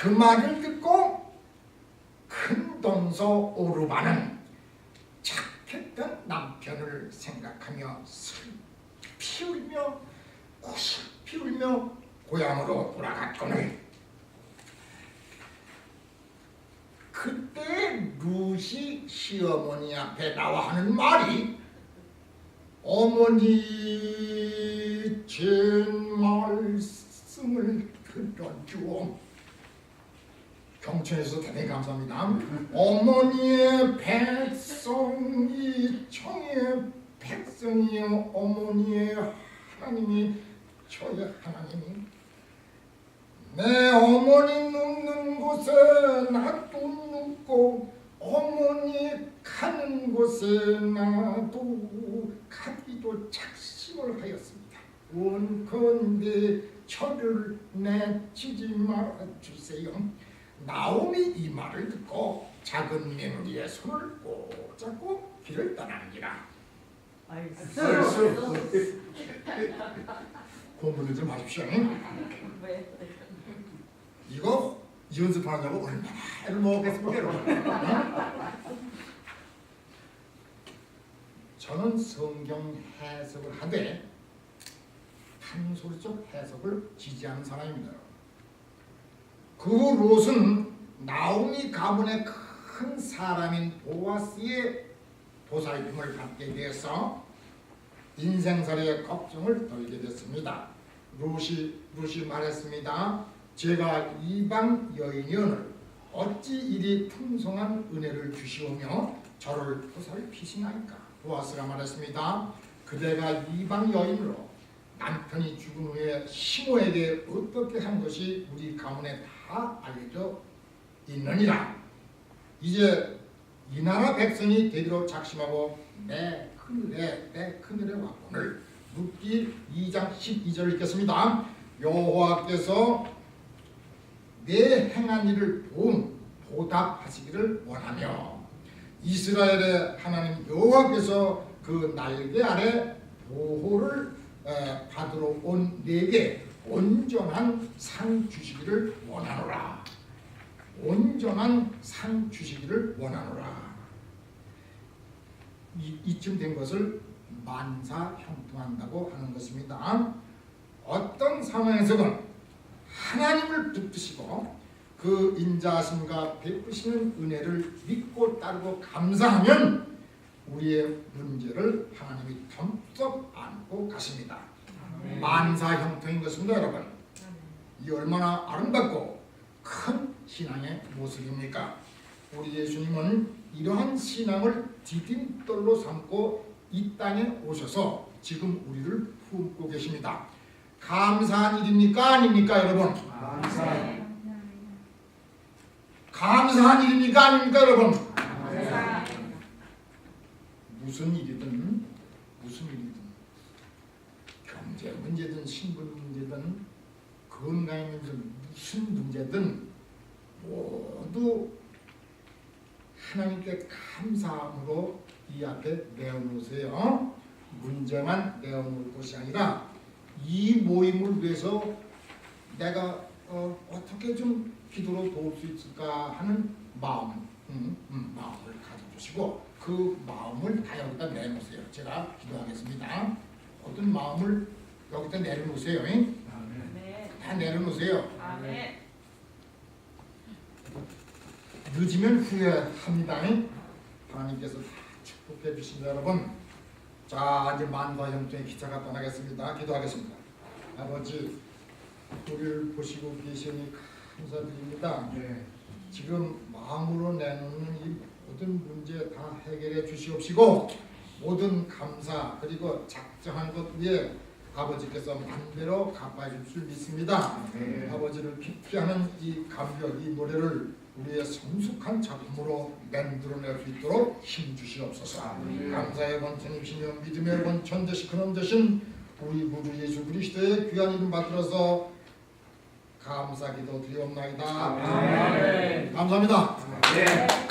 그 말을 듣고 큰 동서 오르바는 착했던 남편을 생각하며 슬피 울며 구슬피 울며 고향으로 돌아갔거늘. 그때 루시 시어머니 앞에 나와 하는 말이 어머니 제 말씀을 들어주오 경천에서 대단히 감사합니다 어머니의 백성이 청의 백성이요 어머니의 하나님이 저의 하나님이 내 어머니 눕는 곳에 나도 눕고 어머니 가는 곳에 나도 가기도 작심을 하였습니다. 원컨대 저를 내치지 말아 주세요. 나옴이 이 말을 듣고 작은 며느리의 손을 꼭 잡고 길을 떠나는기라. 공부를 좀 하십시오. 이거 연습하냐고 얼마나 애를 먹겠습니까 여러분? 저는 성경 해석을 하되 탄소리적 해석을 지지하는 사람입니다 그 롯은 나오미 가문의 큰 사람인 보아스의 보살핌을 받게 되어서 인생살이의 걱정을 덜게 됐습니다. 롯이, 롯이 말했습니다. 제가 이방 여인이오늘 어찌 이리 풍성한 은혜를 주시오며 저를 보살피시나이까? 보아스가 말했습니다. 그대가 이방 여인으로 남편이 죽은 후에 시모에게 어떻게 한 것이 우리 가문에 다 알려져 있느니라. 이제 이 나라 백성이 되기로 작심하고 내 큰일에 내 큰일에 왔거늘 묻기 2장 12절 읽겠습니다. 여호와께서 내 행한 일을 본 보답하시기를 원하며 이스라엘의 하나님 여호와께서 그 날개 아래 보호를 에, 받으러 온 내게 온전한 상 주시기를 원하노라. 온전한 상 주시기를 원하노라. 이, 이쯤 된 것을 만사 형통한다고 하는 것입니다. 어떤 상황에서건 하나님을 붙드시고 그 인자하심과 베푸시는 은혜를 믿고 따르고 감사하면 우리의 문제를 하나님이 덤쩍 가십니다. 만사 형통인 것입니다, 여러분. 이 얼마나 아름답고 큰 신앙의 모습입니까? 우리 예수님은 이러한 신앙을 디딤돌로 삼고 이 땅에 오셔서 지금 우리를 품고 계십니다. 감사한 일입니까 아닙니까 여러분? 감사한 일입니까 아닙니까 여러분? 무슨 일이든 무슨 일이든 경제 문제든 신분 문제든 건강의 문제든 무슨 문제든 모두 하나님께 감사함으로 이 앞에 내어놓으세요. 문제만 내어놓을 것이 아니라 이 모임을 위해서 내가 어, 어떻게 좀 기도로 도울 수 있을까 하는 마음, 음, 음, 마음을 가져주시고 그 마음을 다 여기다 내놓으세요. 제가 기도하겠습니다. 어떤 마음을 여기다 내려놓으세요. 잉? 다 내려놓으세요. 늦으면 후회합니다. 잉? 하나님께서 다 축복해 주신다 여러분. 자 이제 만과 형통의 기차가 떠나겠습니다. 기도하겠습니다. 아버지 우리를 보시고 계시니 감사드립니다. 지금 마음으로 내놓는 이 모든 문제 다 해결해 주시옵시고 모든 감사 그리고 작정한 것 위에 아버지께서 만대로 갚아줄 줄 믿습니다. 아버지를 깊게 하는 이 감격 이 노래를 우리의 성숙한 작품으로 만들어낼 수 있도록 힘 주시옵소서. 감사의 원천이시며 믿음의 원천 되시 근원 되신 우리 구주 예수 그리스도의 귀한 이름 받들어서 감사기도 드리옵나이다. 감사합니다. 네.